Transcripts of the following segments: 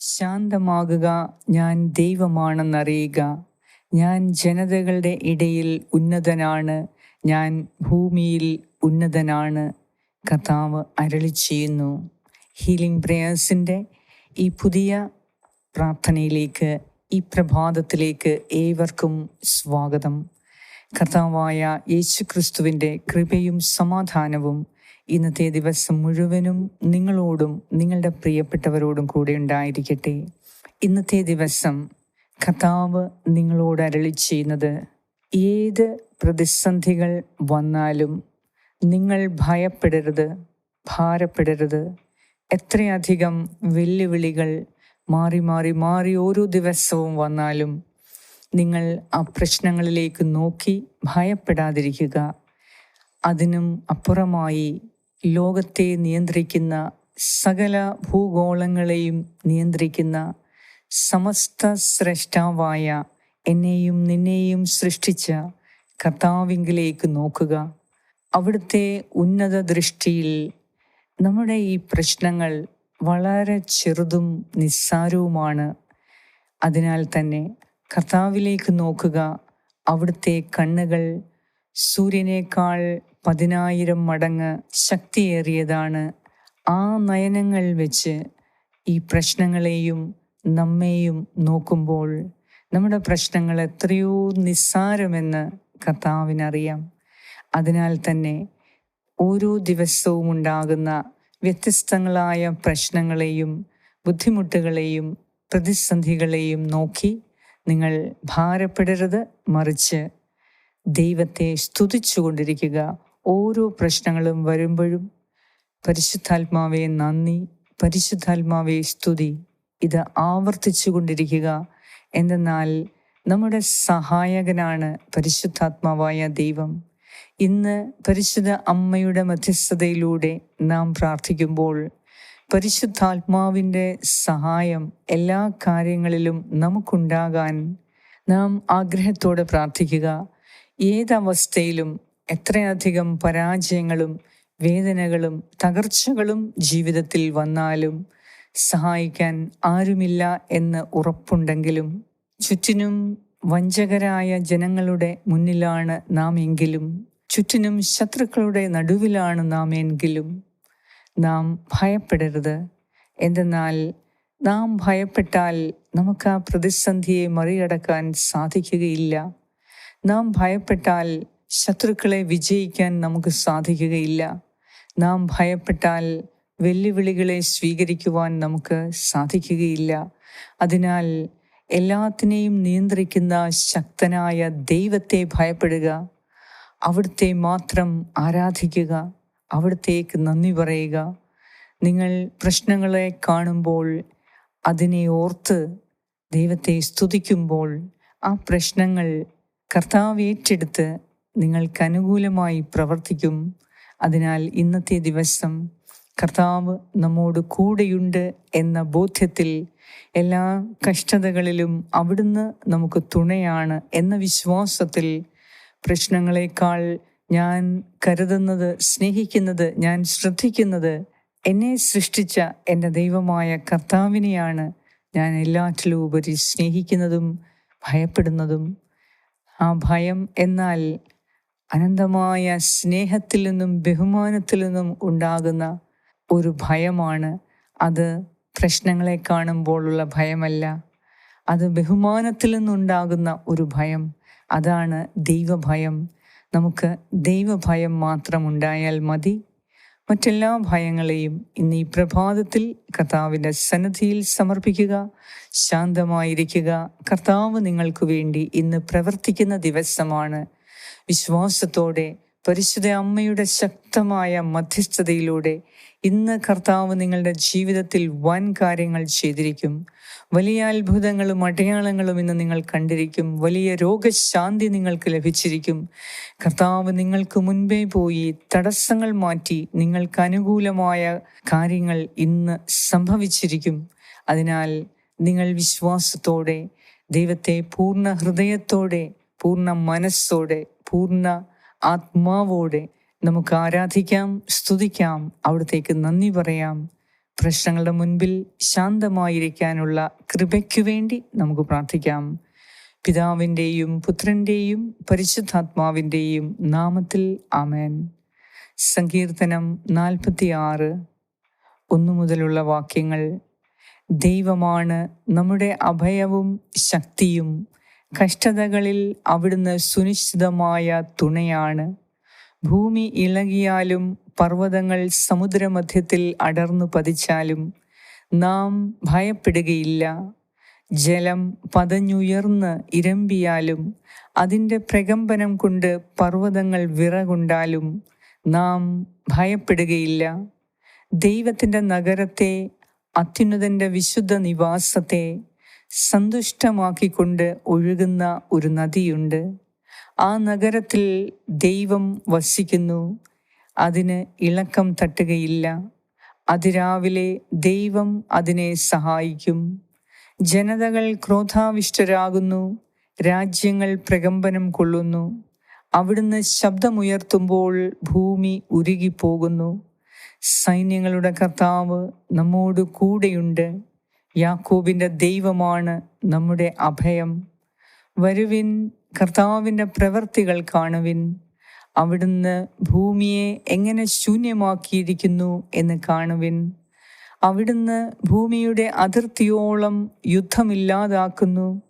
ശാന്തമാകുക ഞാൻ ദൈവമാണെന്നറിയുക. ഞാൻ ജനതകളുടെ ഇടയിൽ ഉന്നതനാണ് ഞാൻ ഭൂമിയിൽ ഉന്നതനാണ് കർത്താവ് അരളി ചെയ്യുന്നു. ഹീലിംഗ് പ്രേയേഴ്സിന്റെ ഈ പുതിയ പ്രാർത്ഥനയിലേക്ക് ഈ പ്രഭാതത്തിലേക്ക് ഏവർക്കും സ്വാഗതം. കർത്താവായ യേശു ക്രിസ്തുവിന്റെ കൃപയും സമാധാനവും ഇന്നത്തെ ദിവസം മുഴുവനും നിങ്ങളോടും നിങ്ങളുടെ പ്രിയപ്പെട്ടവരോടും കൂടെ ഉണ്ടായിരിക്കട്ടെ. ഇന്നത്തെ ദിവസം കർത്താവ് നിങ്ങളോട് അരളി ചെയ്യുന്നത് ഏത് പ്രതിസന്ധികൾ വന്നാലും നിങ്ങൾ ഭയപ്പെടരുത് ഭാരപ്പെടരുത്. എത്രയധികം വെല്ലുവിളികൾ മാറി മാറി മാറി ഓരോ ദിവസവും വന്നാലും നിങ്ങൾ ആ പ്രശ്നങ്ങളിലേക്ക് നോക്കി ഭയപ്പെടാതിരിക്കുക. അതിനും അപ്പുറമായി ലോകത്തെ നിയന്ത്രിക്കുന്ന സകല ഭൂഗോളങ്ങളെയും നിയന്ത്രിക്കുന്ന സമസ്ത സ്രഷ്ടാവായ എന്നെയും നിന്നെയും സൃഷ്ടിച്ച കർത്താവിങ്കിലേക്ക് നോക്കുക. അവിടുത്തെ ഉന്നത ദൃഷ്ടിയിൽ നമ്മുടെ ഈ പ്രശ്നങ്ങൾ വളരെ ചെറുതും നിസ്സാരവുമാണ്. അതിനാൽ തന്നെ കർത്താവിലേക്ക് നോക്കുക. അവിടുത്തെ കണ്ണുകൾ സൂര്യനേക്കാൾ പതിനായിരം മടങ്ങ് ശക്തിയേറിയതാണ് ആ നയനങ്ങൾ വെച്ച് ഈ പ്രശ്നങ്ങളെയും നമ്മെയും നോക്കുമ്പോൾ നമ്മുടെ പ്രശ്നങ്ങൾ എത്രയോ നിസ്സാരമെന്ന് കർത്താവിനറിയാം. അതിനാൽ തന്നെ ഓരോ ദിവസവും ഉണ്ടാകുന്ന വ്യത്യസ്തങ്ങളായ പ്രശ്നങ്ങളെയും ബുദ്ധിമുട്ടുകളെയും പ്രതിസന്ധികളെയും നോക്കി നിങ്ങൾ ഭാരപ്പെടരുത്. മറിച്ച് ദൈവത്തെ സ്തുതിച്ചുകൊണ്ടിരിക്കുക. ഓരോ പ്രശ്നങ്ങളും വരുമ്പോഴും പരിശുദ്ധാത്മാവെ നന്ദി പരിശുദ്ധാത്മാവെ സ്തുതി. ഇത് ആവർത്തിച്ചു കൊണ്ടിരിക്കുക. എന്തെന്നാൽ നമ്മുടെ സഹായകനാണ് പരിശുദ്ധാത്മാവായ ദൈവം. ഇന്ന് പരിശുദ്ധ അമ്മയുടെ മധ്യസ്ഥതയിലൂടെ നാം പ്രാർത്ഥിക്കുമ്പോൾ പരിശുദ്ധാത്മാവിന്റെ സഹായം എല്ലാ കാര്യങ്ങളിലും നമുക്കുണ്ടാകാൻ നാം ആഗ്രഹത്തോടെ പ്രാർത്ഥിക്കുക. ഏതവസ്ഥയിലും എത്രയധികം പരാജയങ്ങളും വേദനകളും തകർച്ചകളും ജീവിതത്തിൽ വന്നാലും സഹായിക്കാൻ ആരുമില്ല എന്ന് ഉറപ്പുണ്ടെങ്കിലും ചുറ്റിനും വഞ്ചകരായ ജനങ്ങളുടെ മുന്നിലാണ് നാം എങ്കിലും ചുറ്റിനും ശത്രുക്കളുടെ നടുവിലാണ് നാം എങ്കിലും. നാം ഭയപ്പെടരുത്. എന്തെന്നാൽ നാം ഭയപ്പെട്ടാൽ നമുക്ക് ആ പ്രതിസന്ധിയെ മറികടക്കാൻ സാധിക്കുകയില്ല. നാം ഭയപ്പെട്ടാൽ ശത്രുക്കളെ വിജയിക്കാൻ നമുക്ക് സാധിക്കുകയില്ല. നാം ഭയപ്പെട്ടാൽ വെല്ലുവിളികളെ സ്വീകരിക്കുവാൻ നമുക്ക് സാധിക്കുകയില്ല. അതിനാൽ എല്ലാത്തിനെയും നിയന്ത്രിക്കുന്ന ശക്തനായ ദൈവത്തെ ഭയപ്പെടുക അവിടുത്തെ മാത്രം ആരാധിക്കുക അവിടത്തേക്ക് നന്ദി പറയുക. നിങ്ങൾ പ്രശ്നങ്ങളെ കാണുമ്പോൾ അതിനെ ഓർത്ത് ദൈവത്തെ സ്തുതിക്കുമ്പോൾ ആ പ്രശ്നങ്ങൾ കർത്താവ് ഏറ്റെടുത്ത് നിങ്ങൾക്ക് അനുകൂലമായി പ്രവർത്തിക്കും. അതിനാൽ ഇന്നത്തെ ദിവസം കർത്താവ് നമ്മോട് കൂടെയുണ്ട് എന്ന ബോധ്യത്തിൽ എല്ലാ കഷ്ടതകളിലും അവിടുന്ന് നമുക്ക് തുണയാണ് എന്ന വിശ്വാസത്തിൽ പ്രശ്നങ്ങളെക്കാൾ ഞാൻ കരുതുന്നത് സ്നേഹിക്കുന്നത് ഞാൻ ശ്രദ്ധിക്കുന്നത് എന്നെ സൃഷ്ടിച്ച എന്റെ ദൈവമായ കർത്താവിനെയാണ് ഞാൻ എല്ലാറ്റിലും ഉപരി സ്നേഹിക്കുന്നതും ഭയപ്പെടുന്നതും. ആ ഭയം എന്നാൽ അനന്തമായ സ്നേഹത്തിൽ നിന്നും ബഹുമാനത്തിൽ നിന്നും ഉണ്ടാകുന്ന ഒരു ഭയമാണ്. അത് പ്രശ്നങ്ങളെ കാണുമ്പോഴുള്ള ഭയമല്ല. അത് ബഹുമാനത്തിൽ നിന്നുണ്ടാകുന്ന ഒരു ഭയം. അതാണ് ദൈവഭയം. നമുക്ക് ദൈവഭയം മാത്രം ഉണ്ടായാൽ മതി. മറ്റെല്ലാ ഭയങ്ങളെയും ഇന്ന് ഈ പ്രഭാതത്തിൽ കർത്താവിന്റെ സന്നദ്ധിയിൽ സമർപ്പിക്കുക ശാന്തമായിരിക്കുക. കർത്താവ് നിങ്ങൾക്ക് വേണ്ടി ഇന്ന് പ്രവർത്തിക്കുന്ന ദിവസമാണ് വിശ്വാസത്തോടെ പരിശുദ്ധ അമ്മയുടെ ശക്തമായ മധ്യസ്ഥതയിലൂടെ ഇന്ന് കർത്താവ് നിങ്ങളുടെ ജീവിതത്തിൽ വൻ കാര്യങ്ങൾ ചെയ്തിരിക്കും. വലിയ അത്ഭുതങ്ങളും അടയാളങ്ങളും ഇന്ന് നിങ്ങൾ കണ്ടിരിക്കും. വലിയ രോഗശാന്തി നിങ്ങൾക്ക് ലഭിച്ചിരിക്കും. കർത്താവ് നിങ്ങൾക്ക് മുൻപേ പോയി തടസ്സങ്ങൾ മാറ്റി നിങ്ങൾക്ക് അനുകൂലമായ കാര്യങ്ങൾ ഇന്ന് സംഭവിച്ചിരിക്കും. അതിനാൽ നിങ്ങൾ വിശ്വാസത്തോടെ ദൈവത്തെ പൂർണ ഹൃദയത്തോടെ പൂർണ മനസ്സോടെ പൂർണ ആത്മാവോടെ നമുക്ക് ആരാധിക്കാം സ്തുതിക്കാം അവിടത്തേക്ക് നന്ദി പറയാം. പ്രശ്നങ്ങളുടെ മുൻപിൽ ശാന്തമായിരിക്കാനുള്ള കൃപയ്ക്കു വേണ്ടി നമുക്ക് പ്രാർത്ഥിക്കാം. പിതാവിന്റെയും പുത്രന്റെയും പരിശുദ്ധാത്മാവിന്റെയും നാമത്തിൽ ആമേൻ. സങ്കീർത്തനം നാൽപ്പത്തി ആറ് ഒന്നു മുതലുള്ള വാക്യങ്ങൾ. ദൈവമാണ് നമ്മുടെ അഭയവും ശക്തിയും. കഷ്ടതകളിൽ അവിടുന്ന് സുനിശ്ചിതമായ തുണയാണ്. ഭൂമി ഇളകിയാലും പർവതങ്ങൾ സമുദ്രമധ്യത്തിൽ അടർന്നു പതിച്ചാലും നാം ഭയപ്പെടുകയില്ല. ജലം പതഞ്ഞുയർന്ന് ഇരമ്പിയാലും അതിന്റെ പ്രകമ്പനം കൊണ്ട് പർവതങ്ങൾ വിറകൊണ്ടാലും നാം ഭയപ്പെടുകയില്ല. ദൈവത്തിന്റെ നഗരത്തെ അത്യുന്നതന്റെ വിശുദ്ധ നിവാസത്തെ സന്തുഷ്ടമാക്കിക്കൊണ്ട് ഒഴുകുന്ന ഒരു നദിയുണ്ട്. ആ നഗരത്തിൽ ദൈവം വസിക്കുന്നു. അതിന് ഇളക്കം തട്ടുകയില്ല. അതിരാവിലെ ദൈവം അതിനെ സഹായിക്കും. ജനതകൾ ക്രോധാവിഷ്ടരാകുന്നു. രാജ്യങ്ങൾ പ്രകമ്പനം കൊള്ളുന്നു. അവിടുന്ന് ശബ്ദമുയർത്തുമ്പോൾ ഭൂമി ഉരുകിപ്പോകുന്നു. സൈന്യങ്ങളുടെ കർത്താവ് നമ്മോട് കൂടെയുണ്ട്. യാക്കോബിന്റെ ദൈവമാണ് നമ്മുടെ അഭയം. വരുവിൻ കർത്താവിന്റെ പ്രവൃത്തികൾ കാണുവിൻ. അവിടുന്ന് ഭൂമിയെ എങ്ങനെ ശൂന്യമാക്കിയിരിക്കുന്നു എന്ന് കാണുവിൻ. അവിടുന്ന് ഭൂമിയുടെ അതിർത്തിയോളം യുദ്ധമില്ലാതാക്കുന്നു.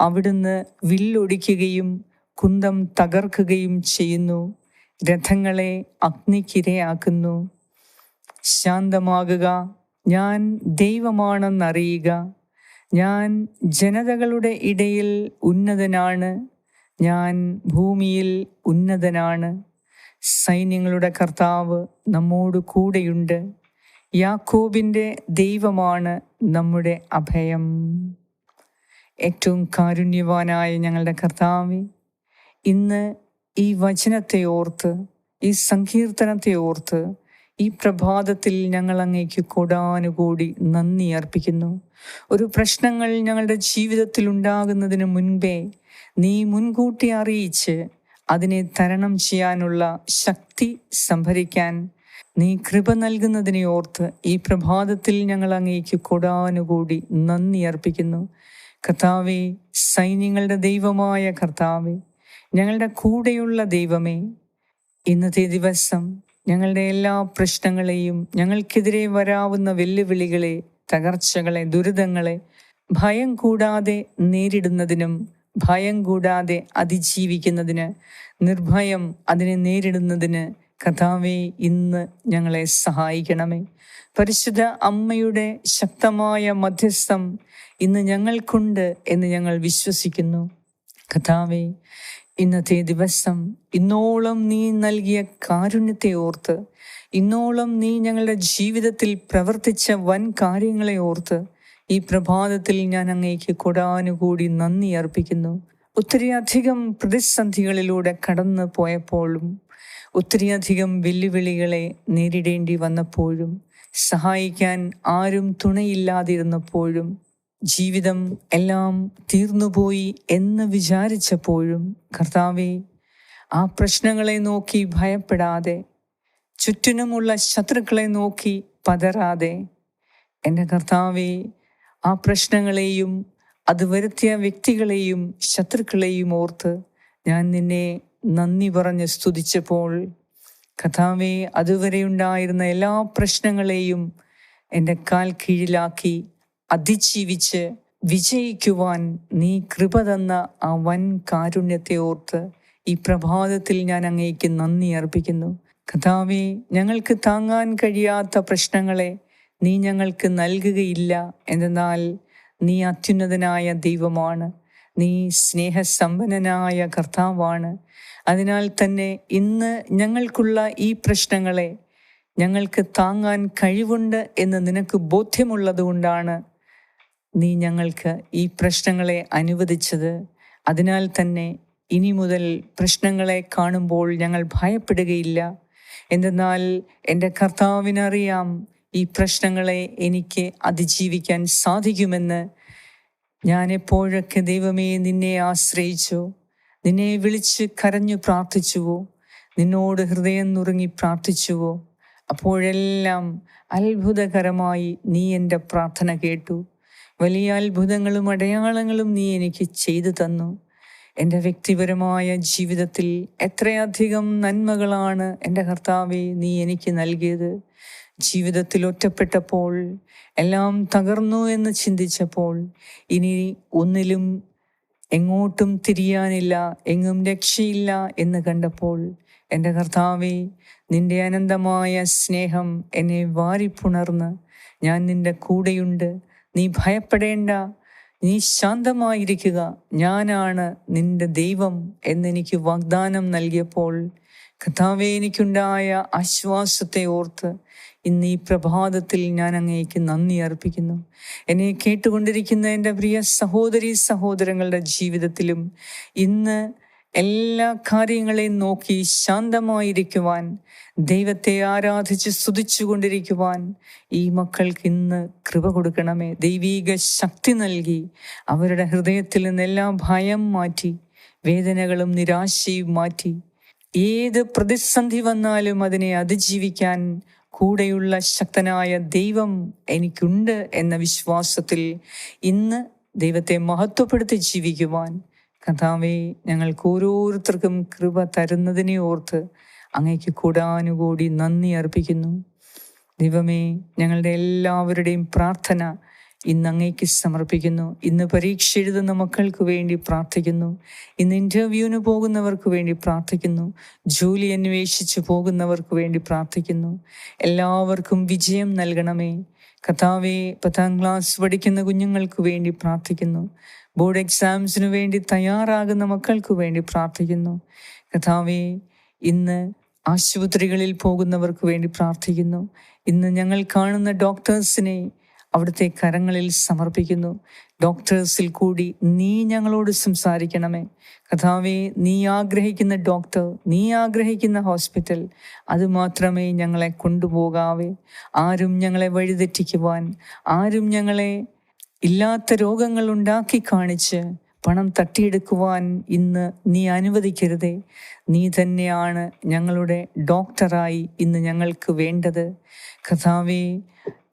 അവിടുന്ന് വില്ലൊടിക്കുകയും കുന്തം തകർക്കുകയും ചെയ്യുന്നു. രഥങ്ങളെ അഗ്നിക്കിരയാക്കുന്നു. ശാന്തമാകുക. ഞാൻ ദൈവമാണെന്നറിയുക. ഞാൻ ജനതകളുടെ ഇടയിൽ ഉന്നതനാണ്. ഞാൻ ഭൂമിയിൽ ഉന്നതനാണ്. സൈന്യങ്ങളുടെ കർത്താവ് നമ്മോട് കൂടെയുണ്ട്. യാക്കോബിന്റെ ദൈവമാണ് നമ്മുടെ അഭയം. ഏറ്റവും കാരുണ്യവാനായ ഞങ്ങളുടെ കർത്താവ് ഇന്ന് ഈ വചനത്തെ ഓർത്ത് ഈ സങ്കീർത്തനത്തെ ഓർത്ത് ഈ പ്രഭാതത്തിൽ ഞങ്ങൾ അങ്ങേക്ക് കൂടാനുകൂടി നന്ദി അർപ്പിക്കുന്നു. ഒരു പ്രശ്നങ്ങൾ ഞങ്ങളുടെ ജീവിതത്തിൽ ഉണ്ടാകുന്നതിന് മുൻപേ നീ മുൻകൂട്ടി അറിയിച്ച് അതിനെ തരണം ചെയ്യാനുള്ള ശക്തി സംഭരിക്കാൻ നീ കൃപ നൽകുന്നതിനെ ഓർത്ത് ഈ പ്രഭാതത്തിൽ ഞങ്ങൾ അങ്ങേക്ക് കൂടാനുകൂടി നന്ദി അർപ്പിക്കുന്നു. കർത്താവെ സൈന്യങ്ങളുടെ ദൈവമായ കർത്താവെ ഞങ്ങളുടെ കൂടെയുള്ള ദൈവമേ ഇന്നത്തെ ദിവസം ഞങ്ങളുടെ എല്ലാ പ്രശ്നങ്ങളെയും ഞങ്ങൾക്കെതിരെ വരാവുന്ന വെല്ലുവിളികളെ തകർച്ചകളെ ദുരിതങ്ങളെ ഭയം കൂടാതെ നേരിടുന്നതിനും ഭയം കൂടാതെ അതിജീവിക്കുന്നതിന് നിർഭയം അതിനെ നേരിടുന്നതിന് കഥാവെ ഇന്ന് ഞങ്ങളെ സഹായിക്കണമേ. പരിശുദ്ധ അമ്മയുടെ ശക്തമായ മധ്യസ്ഥം ഇന്ന് ഞങ്ങൾക്കുണ്ട് എന്ന് ഞങ്ങൾ വിശ്വസിക്കുന്നു. കഥാവെ ഇന്നത്തെ ദിവസം ഇന്നോളം നീ നൽകിയ കാരുണ്യത്തെ ഓർത്ത് ഇന്നോളം നീ ഞങ്ങളുടെ ജീവിതത്തിൽ പ്രവർത്തിച്ച വൻ കാര്യങ്ങളെ ഓർത്ത് ഈ പ്രഭാതത്തിൽ ഞാൻ അങ്ങേക്ക് കൊടാനുകൂടി നന്ദി അർപ്പിക്കുന്നു. ഒത്തിരിയധികം പ്രതിസന്ധികളിലൂടെ കടന്നു പോയപ്പോഴും ഒത്തിരിയധികം വെല്ലുവിളികളെ നേരിടേണ്ടി വന്നപ്പോഴും സഹായിക്കാൻ ആരും തുണയില്ലാതിരുന്നപ്പോഴും ജീവിതം എല്ലാം തീർന്നുപോയി എന്ന് വിചാരിച്ചപ്പോഴും കർത്താവെ ആ പ്രശ്നങ്ങളെ നോക്കി ഭയപ്പെടാതെ ചുറ്റിനുമുള്ള ശത്രുക്കളെ നോക്കി പതറാതെ എന്റെ കർത്താവെ ആ പ്രശ്നങ്ങളെയും അത് വരുത്തിയ വ്യക്തികളെയും ശത്രുക്കളെയും ഓർത്ത് ഞാൻ നിന്നെ നന്ദി പറഞ്ഞ് സ്തുതിച്ചപ്പോൾ കഥാവെ അതുവരെ ഉണ്ടായിരുന്ന എല്ലാ പ്രശ്നങ്ങളെയും എന്റെ കാൽ കീഴിലാക്കി അതിജീവിച്ച് വിജയിക്കുവാൻ നീ കൃപ തന്ന ആ വൻ കാരുണ്യത്തെ ഓർത്ത് ഈ പ്രഭാതത്തിൽ ഞാൻ അങ്ങേക്ക് നന്ദി അർപ്പിക്കുന്നു. കഥാവെ ഞങ്ങൾക്ക് താങ്ങാൻ കഴിയാത്ത പ്രശ്നങ്ങളെ നീ ഞങ്ങൾക്ക് നൽകുകയില്ല. എന്നാൽ നീ അത്യുന്നതനായ ദൈവമാണ്. നീ സ്നേഹസമ്പന്നനായ കർത്താവാണ്. അതിനാൽ തന്നെ ഇന്ന് ഞങ്ങൾക്കുള്ള ഈ പ്രശ്നങ്ങളെ ഞങ്ങൾക്ക് താങ്ങാൻ കഴിവുണ്ട് എന്ന് നിനക്ക് ബോധ്യമുള്ളത് കൊണ്ടാണ് നീ ഞങ്ങൾക്ക് ഈ പ്രശ്നങ്ങളെ അനുവദിച്ചത്. അതിനാൽ തന്നെ ഇനി മുതൽ പ്രശ്നങ്ങളെ കാണുമ്പോൾ ഞങ്ങൾ ഭയപ്പെടുകയില്ല. എന്തെന്നാൽ എന്റെ കർത്താവിനറിയാം ഈ പ്രശ്നങ്ങളെ എനിക്ക് അതിജീവിക്കാൻ സാധിക്കുമെന്ന്. ഞാൻ എപ്പോഴൊക്കെ ദൈവമേ നിന്നെ ആശ്രയിച്ചു? നിന്നെ വിളിച്ച് കരഞ്ഞു പ്രാർത്ഥിച്ചുവോ? നിന്നോട് ഹൃദയം നുറുങ്ങി പ്രാർത്ഥിച്ചുവോ? അപ്പോഴെല്ലാം അത്ഭുതകരമായി നീ എന്റെ പ്രാർത്ഥന കേട്ടു. വലിയ അത്ഭുതങ്ങളും അടയാളങ്ങളും നീ എനിക്ക് ചെയ്തു തന്നു. എന്റെ വ്യക്തിപരമായ ജീവിതത്തിൽ എത്രയധികം നന്മകളാണ് എന്റെ കർത്താവെ നീ എനിക്ക് നൽകിയത്. ജീവിതത്തിൽ ഒറ്റപ്പെട്ടപ്പോൾ എല്ലാം തകർന്നു എന്ന് ചിന്തിച്ചപ്പോൾ ഇനി ഒന്നിലും എങ്ങോട്ടും തിരിയാനില്ല എങ്ങും രക്ഷയില്ല എന്ന് കണ്ടപ്പോൾ എന്റെ കർത്താവെ നിന്റെ അനന്തമായ സ്നേഹം എന്നെ വാരിപ്പുണർന്ന് ഞാൻ നിന്റെ കൂടെയുണ്ട്. നീ ഭയപ്പെടേണ്ട. നീ ശാന്തമായിരിക്കുക. ഞാനാണ് നിന്റെ ദൈവം എന്നെനിക്ക് വാഗ്ദാനം നൽകിയപ്പോൾ കഥാവെ എനിക്കുണ്ടായ ആശ്വാസത്തെ ഓർത്ത് ഇന്ന് ഈ പ്രഭാതത്തിൽ ഞാൻ അങ്ങേക്ക് നന്ദി അർപ്പിക്കുന്നു. എന്നെ കേട്ടുകൊണ്ടിരിക്കുന്ന എന്റെ പ്രിയ സഹോദരി സഹോദരങ്ങളുടെ ജീവിതത്തിലും ഇന്ന് എല്ലാ കാര്യങ്ങളെയും നോക്കി ശാന്തമായിരിക്കുവാൻ ദൈവത്തെ ആരാധിച്ച് സ്തുതിച്ചുകൊണ്ടിരിക്കുവാൻ ഈ മക്കൾക്ക് ഇന്ന് കൃപ കൊടുക്കണമേ. ദൈവീക ശക്തി നൽകി അവരുടെ ഹൃദയത്തിൽ നിന്നെല്ലാം ഭയം മാറ്റി വേദനകളും നിരാശയും മാറ്റി ഏത് പ്രതിസന്ധി വന്നാലും അതിനെ അതിജീവിക്കാൻ കൂടെയുള്ള ശക്തനായ ദൈവം എനിക്കുണ്ട് എന്ന വിശ്വാസത്തിൽ ഇന്ന് ദൈവത്തെ മഹത്വപ്പെടുത്തി ജീവിക്കുവാൻ കഥാവെ ഞങ്ങൾക്ക് ഓരോരുത്തർക്കും കൃപ തരുന്നതിനെ ഓർത്ത് അങ്ങേക്ക് കൂടാനുകൂടി നന്ദി അർപ്പിക്കുന്നു. ദൈവമേ ഞങ്ങളുടെ എല്ലാവരുടെയും പ്രാർത്ഥന ഇന്ന് അങ്ങേക്ക് സമർപ്പിക്കുന്നു. ഇന്ന് പരീക്ഷ എഴുതുന്ന മക്കൾക്ക് വേണ്ടി പ്രാർത്ഥിക്കുന്നു. ഇന്ന് ഇന്റർവ്യൂവിന് പോകുന്നവർക്ക് വേണ്ടി പ്രാർത്ഥിക്കുന്നു. ജോലി അന്വേഷിച്ച് പോകുന്നവർക്ക് വേണ്ടി പ്രാർത്ഥിക്കുന്നു. എല്ലാവർക്കും വിജയം നൽകണമേ. കഥാവേ പത്താം ക്ലാസ് പഠിക്കുന്ന കുഞ്ഞുങ്ങൾക്ക് വേണ്ടി പ്രാർത്ഥിക്കുന്നു. ബോർഡ് എക്സാംസിന് വേണ്ടി തയ്യാറാകുന്ന മക്കൾക്ക് വേണ്ടി പ്രാർത്ഥിക്കുന്നു. കഥാവി ഇന്ന് ആശുപത്രികളിൽ പോകുന്നവർക്ക് വേണ്ടി പ്രാർത്ഥിക്കുന്നു. ഇന്ന് ഞങ്ങൾ കാണുന്ന ഡോക്ടേഴ്സിനെ അവിടുത്തെ കരങ്ങളിൽ സമർപ്പിക്കുന്നു. ഡോക്ടേഴ്സിൽ കൂടി നീ ഞങ്ങളോട് സംസാരിക്കണമേ. കഥാവെ നീ ആഗ്രഹിക്കുന്ന ഡോക്ടർ നീ ആഗ്രഹിക്കുന്ന ഹോസ്പിറ്റൽ അത് മാത്രമേ ഞങ്ങളെ കൊണ്ടുപോകാവേ. ആരും ഞങ്ങളെ വഴിതെറ്റിക്കുവാൻ ആരും ഞങ്ങളെ ഇല്ലാത്ത രോഗങ്ങൾ ഉണ്ടാക്കി കാണിച്ച് പണം തട്ടിയെടുക്കുവാൻ ഇന്ന് നീ അനുവദിക്കരുതേ. നീ തന്നെയാണ് ഞങ്ങളുടെ ഡോക്ടറായി ഇന്ന് ഞങ്ങൾക്ക് വേണ്ടത്. കഥാവേ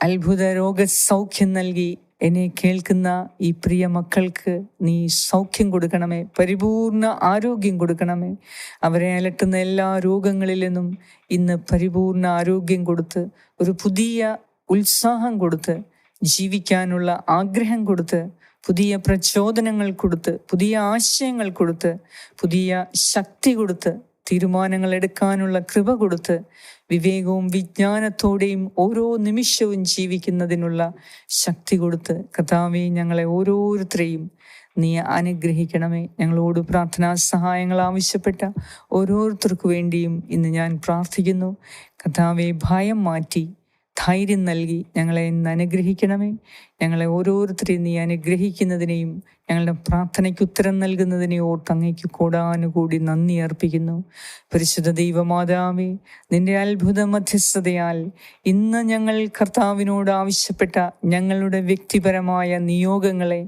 അത്ഭുത രോഗസൗഖ്യം നൽകി എന്നെ കേൾക്കുന്ന ഈ പ്രിയ മക്കൾക്ക് നീ സൗഖ്യം കൊടുക്കണമേ. പരിപൂർണ ആരോഗ്യം കൊടുക്കണമേ. അവരെ അലട്ടുന്ന എല്ലാ രോഗങ്ങളിൽ നിന്നും ഇന്ന് പരിപൂർണ ആരോഗ്യം കൊടുത്ത് ഒരു പുതിയ ഉത്സാഹം കൊടുത്ത് ജീവിക്കാനുള്ള ആഗ്രഹം കൊടുത്ത് പുതിയ പ്രചോദനങ്ങൾ കൊടുത്ത് പുതിയ ആശയങ്ങൾ കൊടുത്ത് പുതിയ ശക്തി കൊടുത്ത് തീരുമാനങ്ങൾ എടുക്കാനുള്ള കൃപ കൊടുത്ത് വിവേകവും വിജ്ഞാനത്തോടെയും ഓരോ നിമിഷവും ജീവിക്കുന്നതിനുള്ള ശക്തി കൊടുത്ത് കഥാവെ ഞങ്ങളെ ഓരോരുത്തരെയും നീ അനുഗ്രഹിക്കണമേ. ഞങ്ങളോട് പ്രാർത്ഥനാ സഹായങ്ങൾ ആവശ്യപ്പെട്ട ഓരോരുത്തർക്കു വേണ്ടിയും ഇന്ന് ഞാൻ പ്രാർത്ഥിക്കുന്നു. കഥാവെ ഭയം മാറ്റി ധൈര്യം നൽകി ഞങ്ങളെ ഇന്ന് അനുഗ്രഹിക്കണമേ. ഞങ്ങളെ ഓരോരുത്തരെയും നീ അനുഗ്രഹിക്കുന്നതിനെയും ഞങ്ങളുടെ പ്രാർത്ഥനയ്ക്ക് ഉത്തരം നൽകുന്നതിനെ ഓർത്ത് അങ്ങേക്ക് കൂടാനുകൂടി നന്ദി അർപ്പിക്കുന്നു. പരിശുദ്ധ ദൈവമാതാവേ നിന്റെ അത്ഭുത മധ്യസ്ഥതയാൽ ഇന്ന് ഞങ്ങൾ കർത്താവിനോട് ആവശ്യപ്പെട്ട ഞങ്ങളുടെ വ്യക്തിപരമായ നിയോഗങ്ങളെ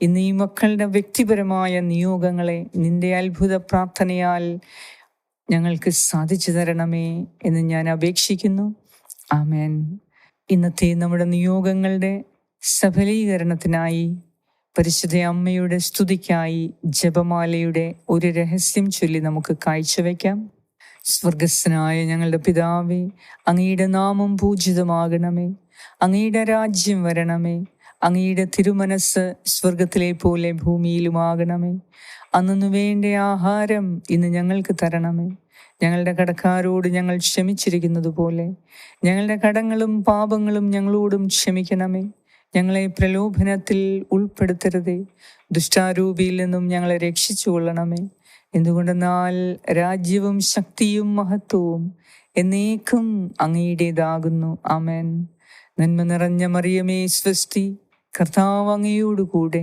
ഇന്ന് ഈ മക്കളുടെ വ്യക്തിപരമായ നിയോഗങ്ങളെ നിന്റെ അത്ഭുത പ്രാർത്ഥനയാൽ ഞങ്ങൾക്ക് സാധിച്ചു തരണമേ എന്ന് ഞാൻ അപേക്ഷിക്കുന്നു. ആമേൻ. ഇന്നത്തെ നമ്മുടെ നിയോഗങ്ങളുടെ സഫലീകരണത്തിനായി പരിശുദ്ധ അമ്മയുടെ സ്തുതിക്കായി ജപമാലയുടെ ഒരു രഹസ്യം ചൊല്ലി നമുക്ക് കാഴ്ചവെക്കാം. സ്വർഗസ്സനായ ഞങ്ങളുടെ പിതാവേ അങ്ങയുടെ നാമം പൂജിതമാകണമേ. അങ്ങയുടെ രാജ്യം വരണമേ. അങ്ങയുടെ തിരുമനസ് സ്വർഗത്തിലെ പോലെ ഭൂമിയിലുമാകണമേ. അന്നു വേണ്ട ആഹാരം ഇന്ന് ഞങ്ങൾക്ക് തരണമേ. ഞങ്ങളുടെ കടക്കാരോട് ഞങ്ങൾ ക്ഷമിച്ചിരിക്കുന്നത് പോലെ ഞങ്ങളുടെ കടങ്ങളും പാപങ്ങളും ഞങ്ങളോടും ക്ഷമിക്കണമേ. ഞങ്ങളെ പ്രലോഭനത്തിൽ ഉൾപ്പെടുത്തരുതേ. ദുഷ്ടാരൂപിയിൽ നിന്നും ഞങ്ങളെ രക്ഷിച്ചു കൊള്ളണമേ എന്തുകൊണ്ടെന്നാൽ രാജ്യവും ശക്തിയും മഹത്വവും എന്നേക്കും അങ്ങയുടേതാകുന്നു. അമേൻ നന്മ നിറഞ്ഞ മറിയമേ സ്വസ്തി കർത്താവ് അങ്ങയോടുകൂടെ.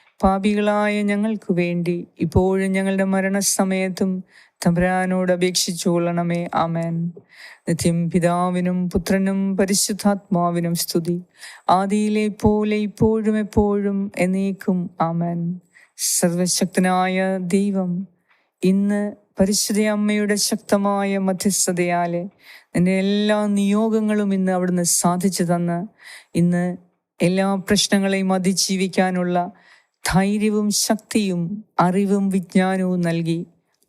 പാപികളായ ഞങ്ങൾക്ക് വേണ്ടി ഇപ്പോഴും ഞങ്ങളുടെ മരണസമയത്തും തമ്പുരാനോട് അപേക്ഷിച്ചുകൊള്ളണമേ ആമേൻ. നിത്യം പിതാവിനും പുത്രനും പരിശുദ്ധാത്മാവിനും സ്തുതി. ആദിയിലെ പോലെ ഇപ്പോഴും എപ്പോഴും എന്നേക്കും ആമേൻ. സർവശക്തനായ ദൈവം ഇന്ന് പരിശുദ്ധ അമ്മയുടെ ശക്തമായ മധ്യസ്ഥതയാലെ നിന്റെ എല്ലാ നിയോഗങ്ങളും ഇന്ന് അവിടുന്ന് സാധിച്ചു തന്ന്. ഇന്ന് എല്ലാ പ്രശ്നങ്ങളെയും അതിജീവിക്കാനുള്ള ധൈര്യവും ശക്തിയും അറിവും വിജ്ഞാനവും നൽകി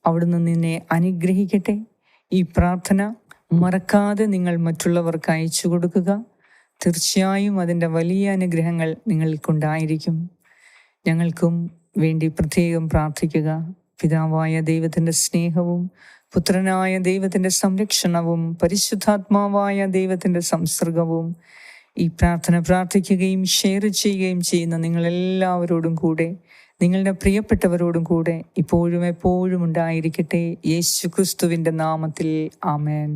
അവിടുന്ന് നിന്നെ അനുഗ്രഹിക്കട്ടെ. ഈ പ്രാർത്ഥന മറക്കാതെ നിങ്ങൾ മറ്റുള്ളവർക്ക് അയച്ചു കൊടുക്കുക. തീർച്ചയായും അതിന്റെ വലിയ അനുഗ്രഹങ്ങൾ നിങ്ങൾക്കുണ്ടായിരിക്കും ഞങ്ങൾക്കും വേണ്ടി പ്രത്യേകം പ്രാർത്ഥിക്കുക. പിതാവായ ദൈവത്തിന്റെ സ്നേഹവും പുത്രനായ ദൈവത്തിന്റെ സംരക്ഷണവും പരിശുദ്ധാത്മാവായ ദൈവത്തിന്റെ സംസർഗവും ഈ പ്രാർത്ഥന പ്രാർത്ഥിക്കുകയും ഷെയർ ചെയ്യുകയും ചെയ്യുന്ന നിങ്ങളെല്ലാവരോടും കൂടെ നിങ്ങളുടെ പ്രിയപ്പെട്ടവരോടും കൂടെ ഇപ്പോഴും എപ്പോഴും ഉണ്ടായിരിക്കട്ടെ. യേശു ക്രിസ്തുവിന്റെ നാമത്തിൽ. ആമേൻ.